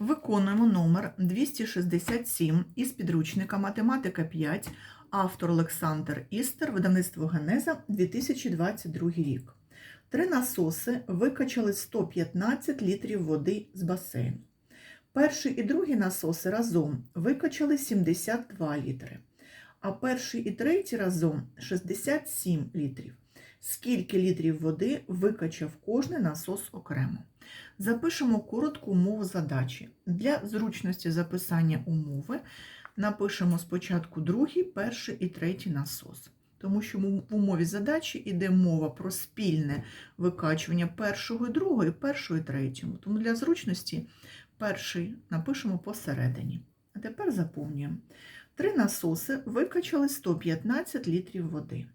Виконуємо номер 267 із підручника Математика 5, автор Олександр Істер, видавництво Генеза 2022 рік. Три насоси викачали 115 літрів води з басейну. Перший і другий насоси разом викачали 72 літри, а перший і третій разом 67 літрів. Скільки літрів води викачав кожний насос окремо? Запишемо коротку умову задачі. Для зручності записання умови напишемо спочатку другий, перший і третій насос. Тому що в умові задачі йде мова про спільне викачування першого і другого, і першого і третього. Тому для зручності перший напишемо посередині. А тепер заповнюємо. Три насоси викачали 115 літрів води.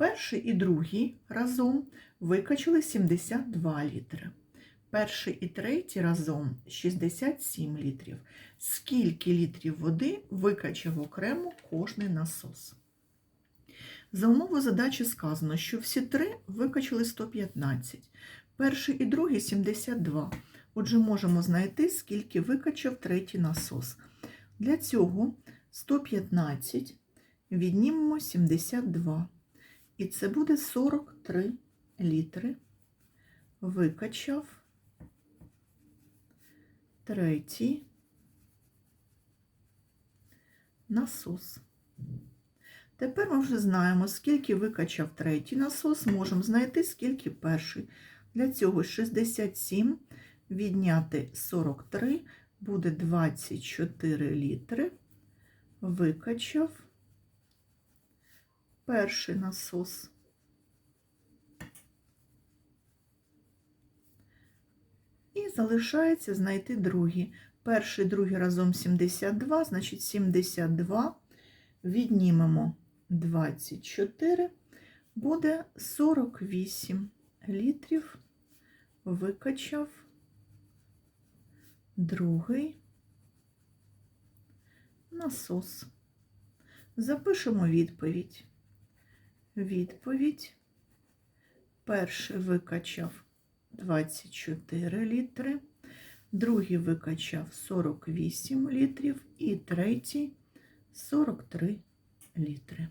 Перший і другий разом викачали 72 літри. Перший і третій разом 67 літрів. Скільки літрів води викачав окремо кожний насос? За умовою задачі сказано, що всі три викачали 115, перший і другий 72. Отже, можемо знайти, скільки викачав третій насос. Для цього 115 віднімемо 72. І це буде 43 літри. Викачав третій насос. Тепер ми вже знаємо, скільки викачав третій насос, можемо знайти, скільки перший. Для цього 67 відняти 43 буде 24 літри. Викачав перший насос. І залишається знайти другий. Перший, другий разом 72, значить 72 віднімемо 24, буде 48 літрів. Викачав другий насос. Запишемо відповідь. Відповідь. Перший викачав 24 літри, другий викачав 48 літрів і третій 43 літри.